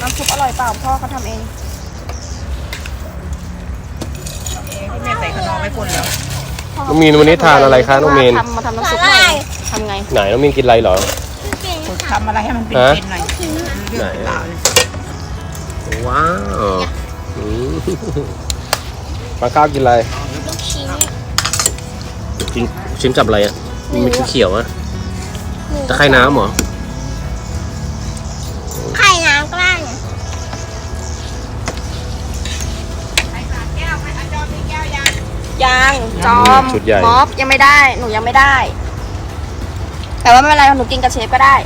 น้ำซุปอร่อยเปล่าพ่อเขาทำเองเองที่แม่ใส่ขนมไม่คนแล้วน้องมีนวันนี้ทานอะไรคะน้องมีน ทำมาทำน้ำซุปหน่อยทำไง ไหนน้องมีนกินอะไรเหรอ ฝึกทำอะไรให้มันเป็นฮะ เป็นหน่อยเรื่องเป็นราวเลยว้าวอืมปลาข้าวกินอะไร ลูกชิ้นกินชิ้นกับอะไรอะมันมีเขียวๆอะตะไคร่น้ำเหรอ จอมชุดใหญ่ ม็อบยังไม่ได้ หนูยังไม่ได้ แต่ว่าไม่เป็นไรหนูกินกับเชฟก็ได้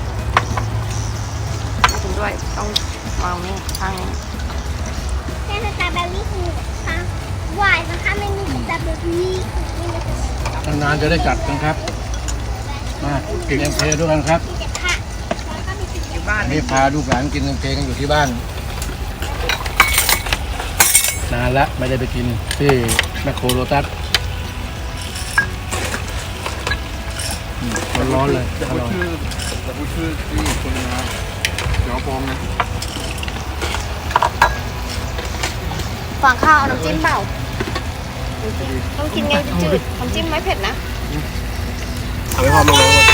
มาถึงด้วยต้องวางนี่ทางนี้แค่สตรอเบอรี่คือค่ะหวานนะคะไม่มีสตรอเบอรี่ไม่มีสตรอเบอรี่นานๆจะได้จัดกันครับ มากินเอ็มเคด้วยกันครับมีแต่ผักแล้วก็มีแต่อยู่บ้านนี่พาลูกหลานกินเอ็มเคกันอยู่ที่บ้าน นานละไม่ได้ไปกินที่แมคโครโรตัส ร้อนๆเลยอร่อยแต่พูดชื่อที่คนนะเดี๋ยวฟองนะฟางข้าวเอาน้ำจิ้มเปล่าน้ำจิ้มต้องกินไงจืดๆน้ำจิ้มไม่เผ็ดนะ เอาไปพร้อมลงเลย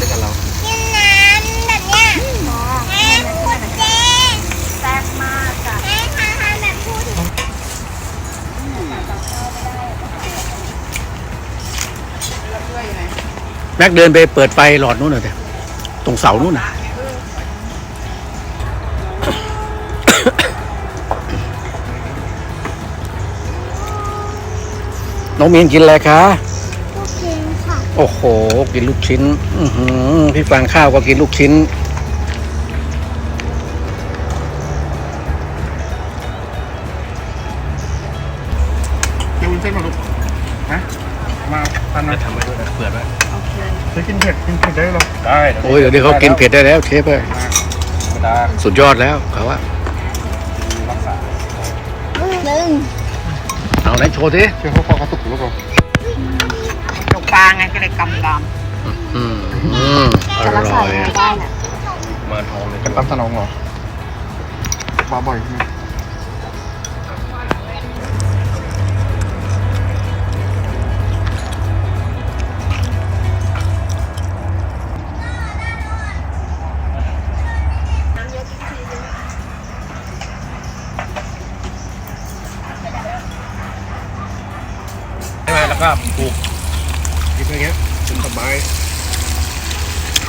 ด้วยกันเรา กินน้ำแบบเนี้ยแม่พูดเจ๊ แซ่บมากจ้ะ แม่ทำทำแบบพูด แม็กเดินไปเปิดไฟหลอดนู้นหน่อยเถอะตรงเสานู้นน่ะน้องมีนกินอะไรคะพูดเองค่ะ โอ้โห กินลูกชิ้น อือหือพี่ฟางข้าวก็กินลูกชิ้น เดี๋ยววุ้นเส้นมาลูกฮะมาทันนะทำไว้ด้วยเปิดไว้ จะกินเผ็ดกินเผ็ดได้หรอได้โอ้ยเดี๋ยวนี้เขากินเผ็ดได้แล้วเชฟเอ้ยธรรมดาสุดยอดแล้วเขาว่ารักษาหนึ่งเอาไหนโชว์สิเชื่อเขาพอกระตุกหรือเปล่าตกปลาไงก็เลยกำดอืมอืมอจะรักร่ษาอยยังไงได้น่ะมาทองเลยเป็นรับสนองเหรอมาบ่อยใช่ไหม ใช่ไหมแล้วก็ปลูกกินอย่างเงี้ยเป็นต้นไม้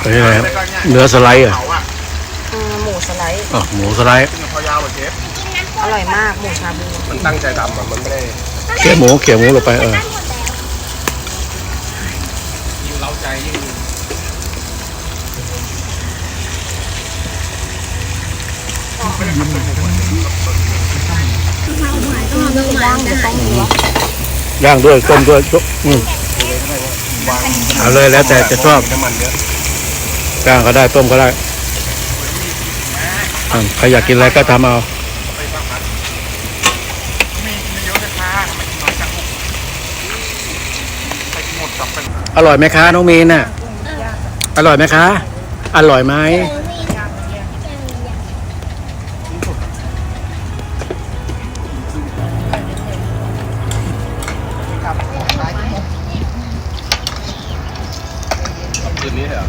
เฮ้ยอะไรเนื้อสไลด์เหรอะเขาอะอืมหมูสไลด์อ๋อหมูสไลด์เป็นคอยาวเหมือนเชฟอร่อยมากหมูชาบูมันตั้งใจทำอะมันไม่ได้เขี่ยหมูเขี่ยหมูลงไปเออได้หมดแล้วยิ่งเล้าใจยิ่งย่างหรือต้มดีวะ ย่างด้วยต้มด้วยอืมเอาเลยแล้วแต่จะชอบน้ำมันเยอะย่างก็ได้ต้มก็ได้ใครอยากกินอะไรก็ทำเอาอะเลยค่ะทำไมกินน้อยจังลูกใครกินหมดกลับเป็นอร่อยไหมคะน้องมีนน่ะ อร่อยไหมคะ อร่อยไหม นนี้เหรอำ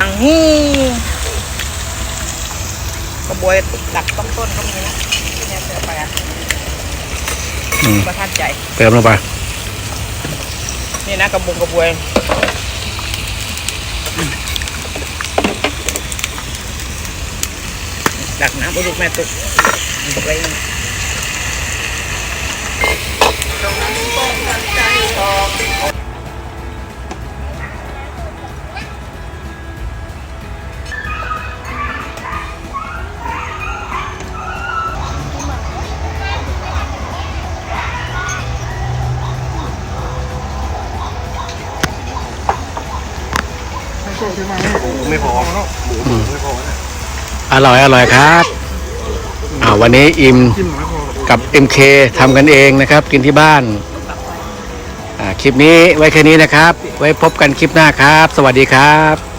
อังฮูกระบวยดักต้นต้นก็มีนะที่เนี่ยเจอไปอะอืมประทับใจเติมลงไปนี่นะกระบุงกระบวยดักน้ำปลาดุกแม่ตุก อะไรนี่ไม่พอหมูหมูไม่พอนะอร่อยอร่อยครับ วันนี้อิมจิ้มน้อยพอกับ MK ทำกันเองนะครับ กินที่บ้านอ่าคลิปนี้ไว้แค่นี้นะครับ ไว้พบกันคลิปหน้าครับ สวัสดีครับ